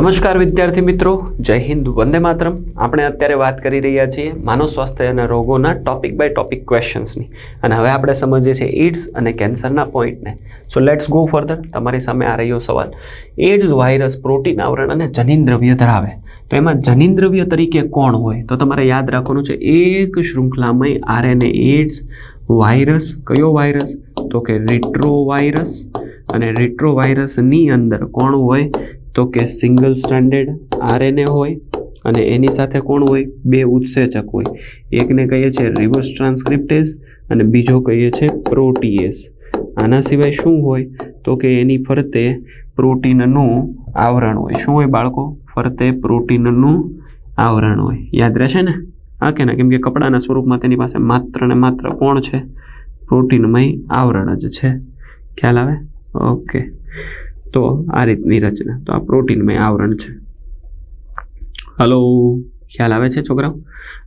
નમસ્કાર વિદ્યાર્થી મિત્રો, જય હિન્દ, વંદે માતરમ. આપણે અત્યારે વાત કરી રહ્યા છીએ માનવ સ્વાસ્થ્ય અને રોગોના ટોપિક બાય ટોપિક ક્વેશ્ચન્સની અને હવે આપણે સમજીએ છીએ એડ્સ અને કેન્સરના પોઈન્ટને સો લેટ્સ ગો ફર્ધર તમારી સામે આ રહ્યો સવાલ. એડ્સ વાયરસ પ્રોટીન આવરણ અને જનીન દ્રવ્ય ધરાવે. તો એમાં જનીન દ્રવ્ય તરીકે કોણ હોય? તો તમારે યાદ રાખવાનું છે એક શૃંખલામય આરએનએ એડ્સ વાયરસ કયો વાયરસ? તો કે રિટ્રોવાયરસ અને રિટ્રો વાયરસની અંદર કોણ હોય? તો કે સિંગલ સ્ટાન્ડર્ડ આરએનએ હોય અને એની સાથે કોણ હોય? બે ઉત્સેચક હોય. એકને કહીએ છીએ રિવર્સ ટ્રાન્સક્રિપ્ટેસ અને બીજો કહીએ છીએ પ્રોટીએસ આના સિવાય શું હોય? તો કે એની ફરતે પ્રોટીનનું આવરણ હોય. શું હોય બાળકો? ફરતે પ્રોટીનનું આવરણ હોય. યાદ રહેશે ને? હા કે ના? કેમ કે કપડાના સ્વરૂપમાં તેની પાસે માત્ર ને માત્ર કોણ છે? પ્રોટીનમય આવરણ જ છે. ખ્યાલ આવે? ઓકે. તો આ રીતની રચના. તો આ પ્રોટીનમય આવરણ છે. હલો ખ્યાલ આવે છે છોકરાઓ?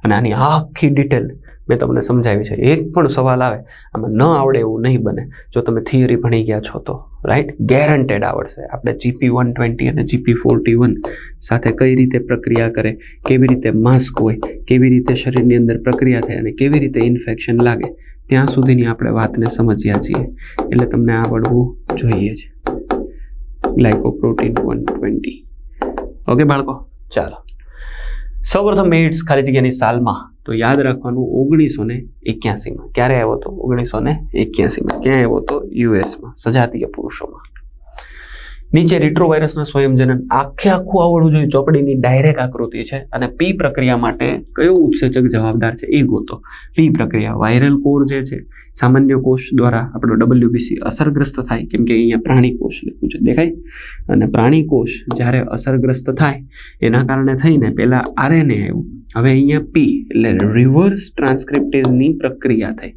અને આની આખી ડિટેલ મેં તમને સમજાવી છે. એક પણ સવાલ આવે, આમાં ન આવડે એવું નહીં બને. જો તમે થિયરી ભણી ગયા છો તો રાઈટ ગેરંટેડ આવડશે. આપણે જીપી વન ટ્વેન્ટી અને જીપી ફોર્ટી વન સાથે કઈ રીતે પ્રક્રિયા કરે, કેવી રીતે માસ્ક હોય, કેવી રીતે શરીરની અંદર પ્રક્રિયા થાય અને કેવી રીતે ઇન્ફેક્શન લાગે, ત્યાં સુધીની આપણે વાતને સમજ્યા છીએ. એટલે તમને આવડવું જોઈએ છે ગ્લાયકોપ્રોટીન વન ટ્વેન્ટી ઓકે બાળકો, ચાલો. સૌપ્રથમ એડ્સ ખાલી જગ્યાની સાલમાં, તો યાદ રાખવાનું ઓગણીસો ને એક્યાસીમાં. ક્યારે આવ્યો હતો ઓગણીસો ને એક્યાસીમાં. ક્યાં આવ્યો હતો યુએસમાં સજાતીય પુરુષોમાં. નીચે રિટ્રોવાયરસના સ્વયંજનન. આખે આખું આવડવું જોઈએ. ચોપડીની ડાયરેક્ટ આકૃતિ છે. અને પી પ્રક્રિયા માટે કયો ઉત્સેચક જવાબદાર છે એ ગોતો. પી પ્રક્રિયા વાયરલ કોર જે છે, સામાન્ય કોષ દ્વારા આપણો ડબલ્યુબીસી અસરગ્રસ્ત થાય. કેમ કે અહીંયા પ્રાણી કોષ લખ્યું છે. દેખાય? અને પ્રાણી કોષ જ્યારે અસરગ્રસ્ત થાય, એના કારણે થઈને પહેલાં આરએનએ આવ્યું. હવે અહીંયા પી એટલે રિવર્સ ટ્રાન્સક્રિપ્ટેઝની પ્રક્રિયા થઈ.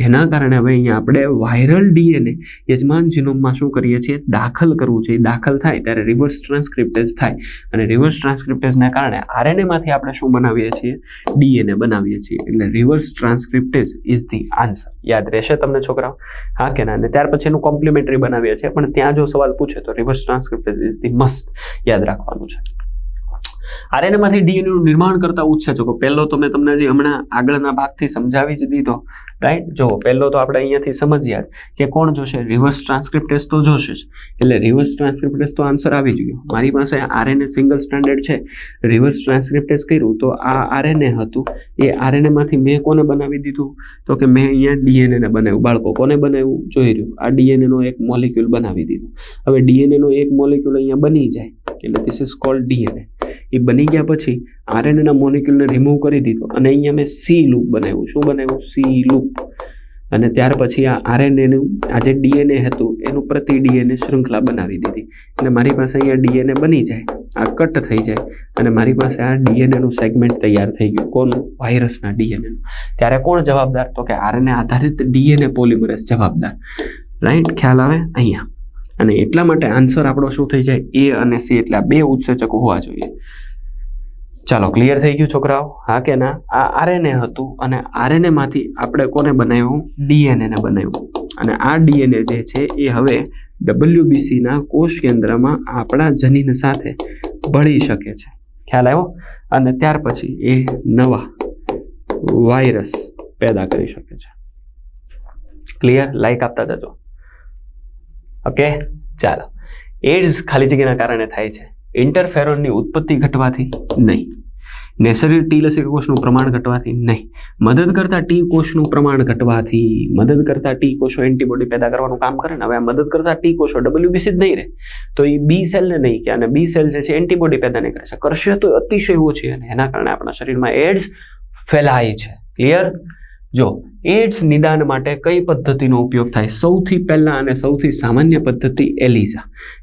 જેના કારણે હવે અહીંયા આપણે વાયરલ ડીએનએ યજમાન જીનોમમાં શું કરીએ છીએ? દાખલ કરવું છે દાખલ થાય ત્યારે રિવર્સ ટ્રાન્સક્રિપ્ટેઝ થાય. અને રિવર્સ ટ્રાન્સક્રિપ્ટેઝને કારણે આરએનએમાંથી આપણે શું બનાવીએ છીએ? ડીએનએ બનાવીએ છીએ. એટલે reverse transcriptase is the answer યાદ રહેશે તમને છોકરાઓ? હા કે ના? અને ત્યાર પછી એનું કોમ્પ્લિમેન્ટરી બનાવીએ છીએ. પણ ત્યાં જો સવાલ પૂછે તો reverse transcriptase is the must યાદ રાખવાનું છે. આરએનએમાંથી ડીએનએનું નિર્માણ કરતા ઉત્સેચકો પહેલો તો મેં તમને જે હમણાં આગળના ભાગથી સમજાવી જ દીધો રાઈટ જો પહેલો તો આપણે અહીંયાથી સમજ્યા જ કે કોણ જોશે? રિવર્સ ટ્રાન્સક્રિપ્ટેસ તો જોશે જ. એટલે રિવર્સ ટ્રાન્સક્રિપ્ટેસ તો આન્સર આવી ગયો. મારી પાસે આરએનએ સિંગલ સ્ટાન્ડર્ડ છે. રિવર્સ ટ્રાન્સક્રિપ્ટેસ કર્યું તો આ આરએનએ હતું. એ આરએનએમાંથી મેં કોને બનાવી દીધું? તો કે મેં અહીંયા ડીએનએને બનાવ્યું. બાળકો, કોને બનાવ્યું? જોઈ રહ્યું આ ડીએનએનો એક મોલિક્યુલ બનાવી દીધો. હવે ડીએનએનો એક મોલિક્યુલ અહીંયા બની જાય. એટલે ધીસ ઇઝ કોલ્ડ ડીએનએ એ બની ગયા પછી આરએનએના મોલિક્યુલને રિમૂવ કરી દીધો. અને અહીંયા મેં સી લૂપ બનાવ્યું. શું બનાવ્યું? સી લૂપ અને ત્યાર પછી આ આરએનએનું, આ જે ડીએનએ હતું, એનું પ્રતિ ડીએનએ શૃંખલા બનાવી દીધી. એટલે મારી પાસે અહીંયા ડીએનએ બની જાય, આ કટ થઈ જાય, અને મારી પાસે આ ડીએનએનું સેગમેન્ટ તૈયાર થઈ ગયું કોનું વાયરસના ડીએનએનું. ત્યારે કોણ જવાબદાર? તો કે આરએનએ આધારિત ડીએનએ પોલિમરેઝ જવાબદાર. રાઈટ? ખ્યાલ આવે? અહીંયા. અને એટલા માટે આન્સર આપણો શું થઈ જાય? એ અને સી એટલે આ બે ઉત્સેચકો હોવા જોઈએ. ચાલો ક્લિયર થઈ ગયું છોકરાઓ? હા કે ના? આ આરએનએ હતું અને આરએનએ માંથી આપણે કોને બનાવ્યું? ડીએનએને બનાવ્યું. અને આ ડીએનએ જે છે એ હવે ડબલ્યુબીસીના કોષ કેન્દ્રમાં આપણા જનીન સાથે ભળી શકે છે. ખ્યાલ આવ્યો? અને ત્યાર પછી એ નવા વાયરસ પેદા કરી શકે છે. ક્લિયર લાઈક આપતા જજો. ઓકે? ચાલો. એડ્સ ખાલી જગ્યાના કારણે થાય છે. ઇન્ટરફેરોનની ઉત્પત્તિ ઘટવાથી નહીં. નેસરી ટી લસિકા કોષનું પ્રમાણ ઘટવાથી નહીં. મદદ કરતા ટી કોષનું પ્રમાણ ઘટવાથી મદદ કરતા ટી કોષો એન્ટીબોડી પેદા કરવાનું કામ કરે ને, હવે આ મદદ કરતા ટી કોષો ડબલ્યુબીસી જ નહીં રહે. તો એ બી સેલને નહીં કે, અને બી સેલ જે છે એન્ટીબોડી પેદા નહીં કરે છે. કરશે તો અતિશય ઓછી અને એના કારણે આપણા શરીરમાં એડ્સ ફેલાય છે. ક્લિયર? જો એડ્સ નિદાન માટે કઈ પદ્ધતિનો ઉપયોગ થાય? સૌથી પહેલાં અને સૌથી સામાન્ય પદ્ધતિ એલિઝા.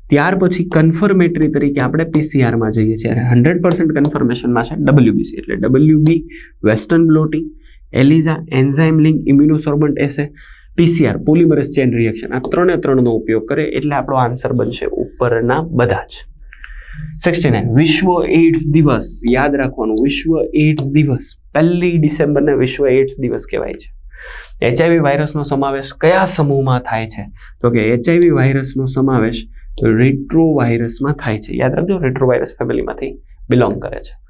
ત્યાર પછી કન્ફર્મેટરી તરીકે આપણે પીસીઆરમાં જઈએ છીએ. અને હંડ્રેડ પર્સન્ટ કન્ફર્મેશનમાં છે ડબલ્યુબીસી એટલે WB western blotting ELISA enzyme linked immunosorbent assay PCR polymerase chain reaction આ ત્રણે ત્રણનો ઉપયોગ કરે એટલે આપણો આન્સર બનશે ઉપરના બધા જ. સિક્સટી નાઇન વિશ્વ એઇડ્સ દિવસ. યાદ રાખવાનું, વિશ્વ એઇડ્સ દિવસ. પહેલી ડિસેમ્બરને વિશ્વ એઇડ્સ દિવસ કહેવાય છે. એચઆઈવી વાયરસનો સમાવેશ કયા સમૂહમાં થાય છે? તો કે એચઆઈવી વાયરસનો સમાવેશ રેટ્રોવાયરસમાં થાય છે. યાદ રાખજો રેટ્રોવાયરસ ફેમિલીમાંથી બિલોંગ કરે છે.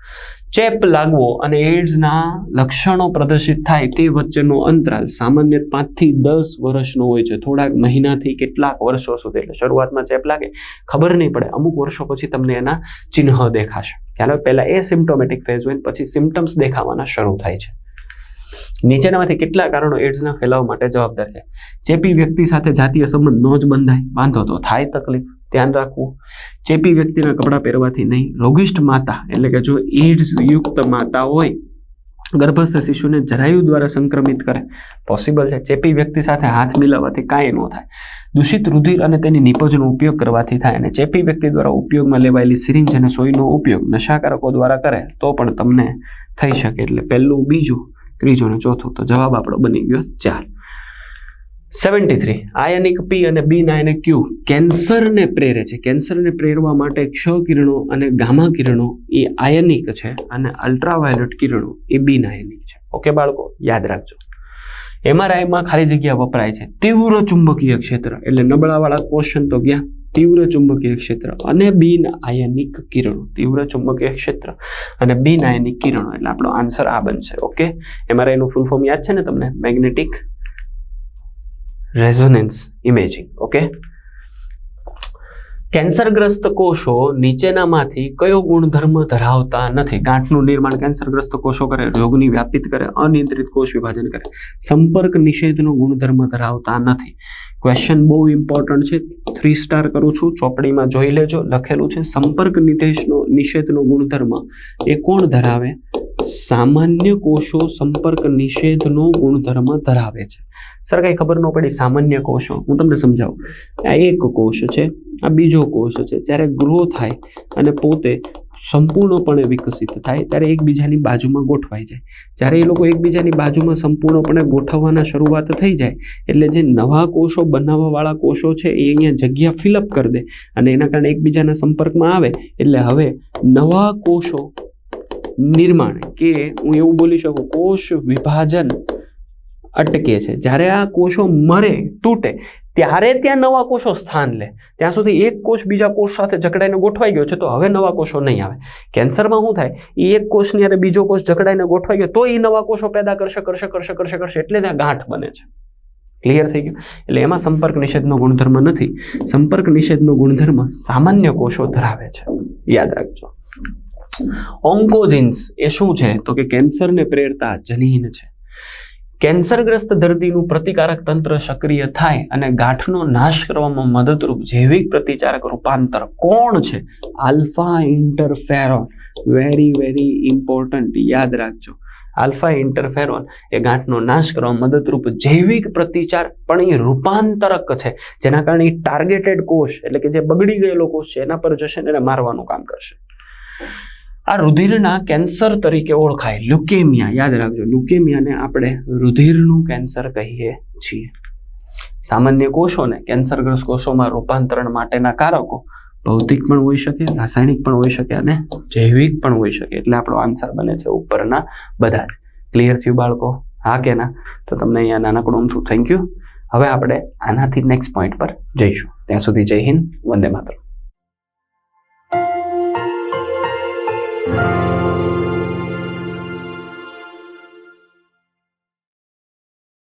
ચેપ લાગવો અને એડ્સના લક્ષણો પ્રદર્શિત થાય તે વચ્ચેનો અંતરાલ સામાન્ય પાંચથી દસ વર્ષનો હોય છે. થોડાક મહિનાથી કેટલાક વર્ષો સુધી. એટલે શરૂઆતમાં ચેપ લાગે, ખબર નહીં પડે. અમુક વર્ષો પછી તમને એના ચિહ્ન દેખાશે. ખ્યાલ પહેલાં એ સિમ્ટોમેટિક ફેઝ હોય પછી સિમ્ટમ્સ દેખાવાના શરૂ થાય છે. નીચેનામાંથી કેટલા કારણો એડ્સના ફેલાવ માટે જવાબદાર છે? ચેપી વ્યક્તિ સાથે જાતીય સંબંધ નો જ બંધાય, વાંધો તો થાય તકલીફ, ધ્યાન રાખવું. ચેપી વ્યક્તિના કપડાં પહેરવાથી નહીં, રોગિષ્ટ માતા, એટલે કે જો એડ્સ યુક્ત માતા હોય, ગર્ભસ્થ શિશુને જરાયુ દ્વારા સંક્રમિત કરે પોસિબલ છે. ચેપી વ્યક્તિ સાથે હાથ મિલાવવાથી કાંઈ ન થાય. દૂષિત રુધિર અને તેની નિપજનો ઉપયોગ કરવાથી થાય અને ચેપી વ્યક્તિ દ્વારા ઉપયોગમાં લેવાયેલી સિરિંજ અને સોયનો ઉપયોગ નશાકારકો દ્વારા કરે, તો પણ તમને થઈ શકે. એટલે પહેલું બીજું ત્રીજું અને ચોથો. તો જવાબ આપણો બની ગયો ચાર. સેવન્ટી થ્રી આયનિક પી અને બી નાયનિક ક્યુ કેન્સરને પ્રેરે છે. કેન્સરને પ્રેરવા માટે ક્ષ કિરણો અને ગામા કિરણો એ આયનિક છે અને અલ્ટ્રાવાયોલેટ કિરણો એ બી નાયનિક છે. ઓકે બાળકો, યાદ રાખજો. એમઆરઆઈમાં ખાલી જગ્યા વપરાય છે. તીવ્ર ચુંબકીય ક્ષેત્ર. એટલે નબળાવાળા ક્વેશ્ચન તો ગયા તીવ્ર ચુંબકીય ક્ષેત્ર અને બિન આયનિક કિરણો. તીવ્ર ચુંબકીય ક્ષેત્ર અને બિન આયનિક કિરણો, એટલે આપણો આન્સર આ બનશે ઓકે એમઆરઆઈનું ફૂલ ફોર્મ યાદ છે ને તમને? મેગ્નેટિક રેઝોનન્સ ઇમેજિંગ ઓકે કેન્સરગ્રસ્ત કોષો નીચેનામાંથી કયો ગુણધર્મ ધરાવતા નથી? ગાંઠનું નિર્માણ કેન્સરગ્રસ્ત કોષો કરે, રોગની વ્યાપિત કરે, અનિયંત્રિત કોષ વિભાજન કરે. સંપર્ક નિષેધનો ગુણધર્મ ધરાવતા નથી. ક્વેશ્ચન બહુ ઇમ્પોર્ટન્ટ છે. થ્રી સ્ટાર કરું છું. ચોપડીમાં જોઈ લેજો. લખેલું છે, સંપર્ક નિદેશનો નિષેધનો ગુણધર્મ. એ કોણ ધરાવે? સામાન્ય કોષો સંપર્ક નિષેધનો ગુણધર્મ ધરાવે છે. સર, કઈ ખબર ન પડી, સામાન્ય કોષો. હું તમને સમજાવું. આ એક કોષ છે, આ બીજો કોષ છે. જ્યારે ગ્રો થાય અને પોતે સંપૂર્ણપણે વિકસિત થાય ત્યારે એકબીજાની બાજુમાં ગોઠવાઈ જાય. જ્યારે એ લોકો એકબીજાની બાજુમાં સંપૂર્ણપણે ગોઠવવાના શરૂઆત થઈ જાય, એટલે જે નવા કોષો બનાવવાવાળા કોષો છે એ અહીંયા જગ્યા ફિલઅપ કરી દે અને એના કારણે એકબીજાના સંપર્કમાં આવે, એટલે હવે નવા કોષો નિર્માણ કે હું એવું બોલી શકું, કોષ વિભાજન અટકે છે. જ્યારે આ કોષો મરે, તૂટે ત્યારે ત્યાં નવા કોષો સ્થાન લે. ત્યાં સુધી એક કોષ બીજા કોષ સાથે જકડાઈને ગોઠવાઈ ગયો છે, તો હવે નવા કોષો નહીં આવે. કેન્સરમાં શું થાય? એ એક કોષની અરે બીજો કોષ જકડાઈને ગોઠવાઈ ગયો, તો એ નવા કોષો પેદા કરશે કરશે કરશે કરશે કરશે, એટલે ત્યાં ગાંઠ બને છે. ક્લિયર થઈ ગયું? એટલે એમાં સંપર્ક નિષેધનો ગુણધર્મ નથી. સંપર્ક નિષેધનો ગુણધર્મ સામાન્ય કોષો ધરાવે છે. યાદ રાખજો. ઓન્કોજિન્સ એ શું છે? તો કે કેન્સરને પ્રેરતા જનીન છે. કેન્સરગ્રસ્ત દર્દીનું પ્રતિકારક તંત્ર સક્રિય થાય અને ગાંઠનો નાશ કરવામાં મદદરૂપ જૈવિક પ્રતિચારક રૂપાંતર કોણ છે? Alpha interferon. Very very important યાદ રાખજો. આલ્ફા ઇન્ટરફેરોન એ ગાંઠનો નાશ કરવા મદદરૂપ જૈવિક પ્રતિચાર પણ એ રૂપાંતરક છે. જેના કારણે ટાર્ગેટેડ કોષ, એટલે કે જે બગડી ગયેલો કોષ છે, એના પર જશે ને એને મારવાનું કામ કરશે. આ રુધિરના કેન્સર તરીકે ઓળખાય. લ્યુકેમિયા, યાદ રાખજો. લ્યુકેમિયાને આપણે રુધિરનું કેન્સર કહીએ છીએ. સામાન્ય કોષોને કેન્સરગ્રસ્ત કોષોમાં રૂપાંતરણ માટેના કારકો ભૌતિક પણ હોઈ શકે, રાસાયણિક પણ હોઈ શકે અને જૈવિક પણ હોઈ શકે. એટલે આપણો આન્સર બને છે ઉપરના બધા જ. ક્લિયર થયું બાળકો? હા કે ના? તો તમને અહીંયા નાનકડું અમથું થેન્ક યુ. હવે આપણે આનાથી નેક્સ્ટ પોઈન્ટ પર જઈશું. ત્યાં સુધી જય હિન્દ, વંદે માતરમ. Thank you.